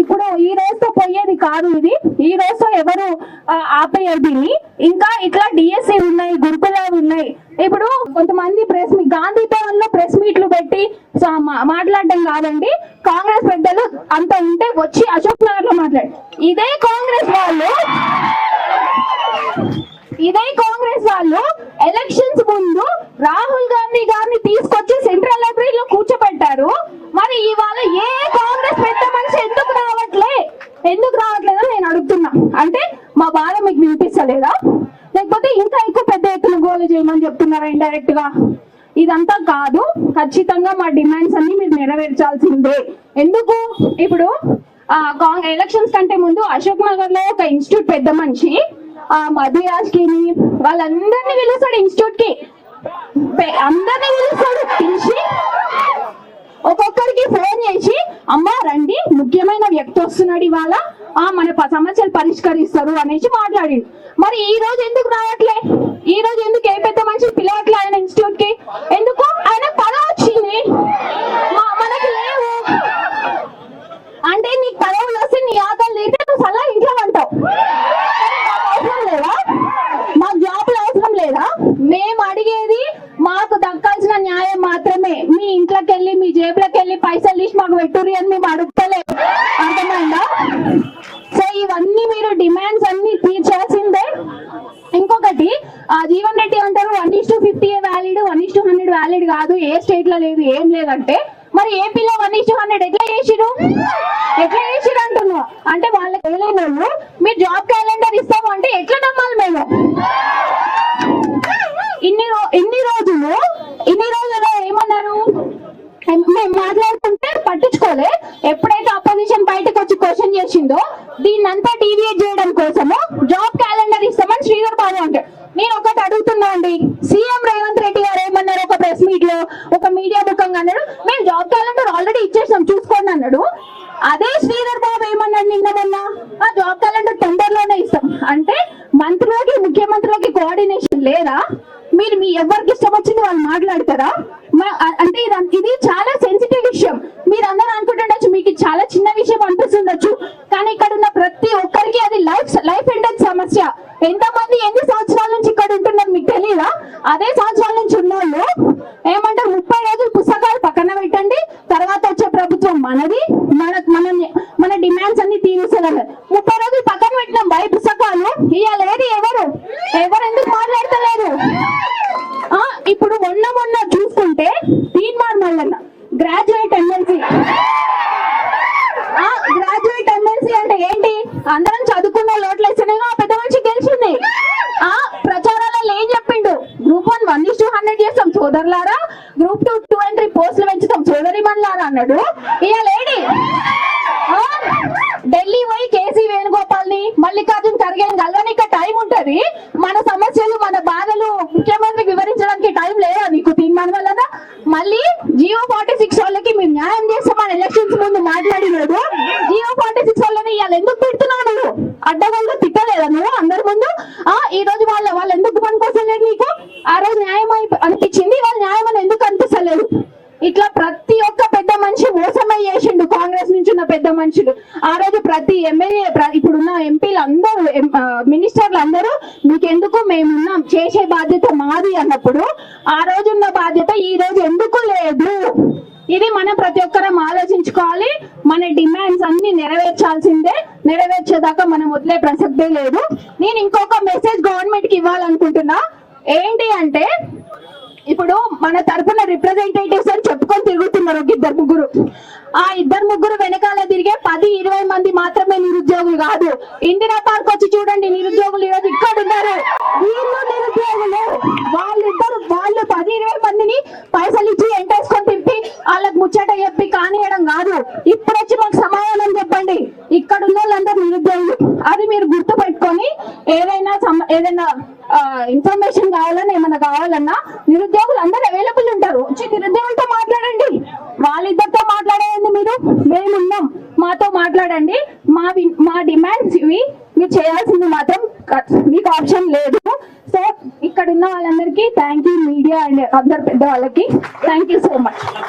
ఇప్పుడు ఈ రోజుతో పోయేది కాదు ఇది. ఈ రోజుతో ఎవరు ఆపేయరు దీన్ని. ఇంకా ఇట్లా డిఎస్సి ఉన్నాయి గురుకులాలు ఉన్నాయి. ఇప్పుడు కొంతమంది ప్రెస్ మీ గాంధీ భవన్లో ప్రెస్ మీట్లు పెట్టి మాట్లాడడం కాదండి. కాంగ్రెస్ పెద్దలు అంత ఉంటే వచ్చి అశోక్ నగర్లో మాట్లాడు. ఇదే కాంగ్రెస్ వాళ్ళు ఇదే కాంగ్రెస్ వాళ్ళు ఎలక్షన్స్ ముందు రాహుల్ గాంధీ గారిని తీసుకొచ్చి సెంట్రల్ లైబ్రరీలో కూర్చోబెట్టారు మరి ఇవాళ ఏ కాంగ్రెస్ పెద్ద మనిషి ఎందుకు ఎందుకు రావట్లేదో నేను అడుగుతున్నా. అంటే మా బాధ మీకు వినిపించలేదా లేకపోతే ఇంకా ఎక్కువ పెద్ద ఎత్తున గోలు చేయమని చెప్తున్నారా ఇండైరెక్ట్గా? ఇదంతా కాదు ఖచ్చితంగా మా డిమాండ్స్ అన్ని మీరు నెరవేర్చాల్సిందే. ఎందుకు? ఇప్పుడు కాంగ్ ఎలక్షన్స్ కంటే ముందు అశోక్ నగర్లో ఒక ఇన్స్టిట్యూట్ పెద్ద మనిషి ఆ మధురాజ్ కిని వాళ్ళందరినీ పిలుస్తాడు ఇన్స్టిట్యూట్కి. అందరినీ పిలుస్తాడు. పిలిచి ఒక్కొక్కరికి ఫోన్ చేసి అమ్మ రండి ముఖ్యమైన వ్యక్తి వస్తున్నాడు ఇవాళ. ఆ మన సమస్యలు పరిష్కరిస్తారు అనేసి మాట్లాడిండు. మరి ఈ రోజు ఎందుకు రావట్లే? ఈ రోజు ఎందుకు ఏ పెద్ద మనిషి పిలవట్లే ఆయన ఇన్స్టిట్యూట్కి? ఎందుకు? ఆయన పద వచ్చింది. మనకి లేవు. అంటే నీకు పదవులు వస్తే నీ ఆకలి తీరితే నువ్వు సలా ఇంట్లో అంటావు అవసరం లేదా? మా జాబ్ అవసరం లేదా? మేము అడిగేది మాకు దక్కాల్సిన న్యాయం మాత్రమే. మీ ఇంట్లోకి వెళ్ళి మీ జేబులోకి వెళ్ళి పైసలు తీసి మాకు పెట్టుర్రి అని మేము అడుగుతలేదు అర్థమైందా? సో ఇవన్నీ మీరు డిమాండ్స్ అన్ని తీర్చాల్సిందే. ఇంకొకటి ఆ జీవన్ రెడ్డి అంటారు one is to fifty valid one is to hundred valid కాదు. ఏ స్టేట్లో లేదు ఏం లేదంటే. మరి ఏపీలో వన్ ఇస్ టు హండ్రెడ్ ఎట్లా చేసిరు ఎట్లా చేసిరు అంటున్నావు? అంటే వాళ్ళకి వెళ్ళిన వాళ్ళు మీరు జాబ్ క్యాలెండర్ ఇస్తాం అంటే ఎట్లా నమ్మాలి మేము ఇన్ని రో- ఇన్ని రోజులు ఇన్ని రోజులు ఏమన్నారు మేము మాట్లాడుతుంటే పట్టించుకోలే ఎప్పుడైతే అపోజిషన్ బయటకు వచ్చి క్వశ్చన్ చేసిందో దీన్నంతా డీవియేట్ చేయడం కోసము జాబ్ క్యాలెండర్ ఇస్తామని శ్రీధర్ బాబు అంటారు నేను ఒకటి అడుగుతున్నా అండి సీఎం రేవంత్ రెడ్డి గారు ఏమన్నారు ఒక ప్రెస్ మీట్లో ఒక మీడియా ముఖంగా అన్నాడు? మేము జాబ్ క్యాలెండర్ ఆల్రెడీ ఇచ్చేసాం చూసుకోండి అన్నాడు. అదే శ్రీధర్ బాబు ఏమన్నాడు నిన్న మొన్న? ఆ జాబ్ క్యాలెండర్ తొందరలోనే ఇస్తాం. అంటే మంత్రులకి ముఖ్యమంత్రులకి కోఆర్డినేషన్ లేదా? మీరు మీ ఎవరికి ఇష్టం వచ్చింది వాళ్ళు మాట్లాడు మ- అ- అంటే ఇది ఇది చాలా సెన్సిటివ్ విషయం మీరు అందరూ అనుకుంటుండొచ్చు మీకు చాలా చిన్న విషయం అనిపిస్తుండొచ్చు కానీ ఇక్కడ ఉన్న ప్రతి ఒక్కరికి అది లైఫ్ లైఫ్ ఎండెడ్ సమస్య. ఎంతమంది ఎన్ని సంవత్సరాల నుంచి ఇక్కడ ఉంటున్నారు మీకు తెలియదా అదే సంవత్సరాల నుంచి ఉన్నోళ్ళు ఏమంటారు ముప్పై రోజులు పుస్తకాలు పక్కన పెట్టండి తర్వాత వచ్చే ప్రభుత్వం మనది మన మన మన డిమాండ్స్ అన్ని తీరుస్తారు ముప్పై రోజులు పక్కన పెట్టినాం బయ పుస్తకాలు. ఇవాళ ఏది ఎవరు? ఎవరు ఎందుకు మాట్లాడతలేరు? ఆ, ఇప్పుడు మొన్న మొన్న చూసుకుంటే Teenmar Mallanna graduate MLC graduate MLC అంటే ఏంటి అందరం చదువుకున్న లోట్లేస్తేనే ఆ పెద్ద మనిషి గెలిచింది. ఆ ప్రచారాలలో ఏం చెప్పిండు. Group one one is to hundred చేస్తాం. సోదరులారా group two two and three పోస్టులు పెంచుతాం. సోదరి మనలారా అన్నాడు. ఇవాళ లేడీ. ఢిల్లీ పోయి కేసీ వేణుగోపాల్ని మల్లికార్జున్ ఖర్గే కలవనికి టైం ఉంటది. మన సమస్యలు మన జియో ఫార్టీ సిక్స్ వాళ్ళకి మేము న్యాయం చేస్తామని ఎలక్షన్స్ ముందు మాట్లాడినాడు. జియో ఫార్టీ సిక్స్ వాళ్ళని ఇవాళ ఎందుకు పెడుతున్నావు నువ్వు? అడ్డగోలు తిట్టలేదా నువ్వు అందరి ముందు? ఆ ఈ రోజు వాళ్ళ వాళ్ళు ఎందుకు పనికోసలేదు నీకు? ఆ రోజు న్యాయం అనిపించింది వాళ్ళు న్యాయం అని ఎందుకు అనిపిస్తలేదు? ఇట్లా ప్రతి ఒక్క పెద్ద మనిషి మోసమై చేసిండు కాంగ్రెస్ నుంచి ఉన్న పెద్ద మనుషులు. ఆ రోజు ప్రతి ఎమ్మెల్యే ఇప్పుడున్న ఎంపీలు అందరూ మినిస్టర్లు అందరూ మీకెందుకు మేమున్నాం? చేసే బాధ్యత మాది అన్నప్పుడు ఆ రోజున్న బాధ్యత ఈ రోజు ఎందుకు లేదు? ఇది మనం ప్రతి ఒక్కరం ఆలోచించుకోవాలి. మన డిమాండ్స్ అన్ని నెరవేర్చాల్సిందే. నెరవేర్చేదాకా మనం వదిలే ప్రసక్తే లేదు. నేను ఇంకొక మెసేజ్ గవర్నమెంట్కి ఇవ్వాలనుకుంటున్నా. ఏంటి అంటే ఇప్పుడు మన తరపున రిప్రజెంటేటివ్స్ అని చెప్పుకొని తిరుగుతున్నారు ఒక ఇద్దరు ముగ్గురు. ఆ ఇద్దరు ముగ్గురు వెనకాల ఇరవై మంది మాత్రమే నిరుద్యోగులు కాదు. ఇందిరా పార్క్ వచ్చి చూడండి నిరుద్యోగులు ఈరోజు ఇక్కడ ఉన్నారు. వీళ్ళు నిరుద్యోగులు. వాళ్ళిద్దరు వాళ్ళు పది ఇరవై మందిని పైసలు ఇచ్చి ఎంటేసుకొని తిప్పి వాళ్ళకి ముచ్చట చెప్పి కానియడం కాదు. ఇప్పుడు వచ్చి మాకు సమాధానం చెప్పండి. ఇక్కడ ఉన్న వాళ్ళందరూ నిరుద్యోగులు. అది మీరు గుర్తు పెట్టుకొని ఏదైనా ఏదైనా ఇన్ఫర్మేషన్ కావాలన్నా ఏమైనా కావాలన్నా నిరుద్యోగులు అందరూ అవైలబుల్ ఉంటారు. వచ్చి నిరుద్యోగులతో మాట్లాడండి. వాళ్ళిద్దరితో మాట్లాడేయండి మీరు. చూడండి. మా వి- మా డిమాండ్స్ ఇవి. మీరు చేయాల్సింది మాత్రం మీకు ఆప్షన్ లేదు. సో ఇక్కడ ఉన్న వాళ్ళందరికీ థ్యాంక్ యూ మీడియా అండ్ అందరు పెద్ద వాళ్ళకి థ్యాంక్ యూ సో మచ్.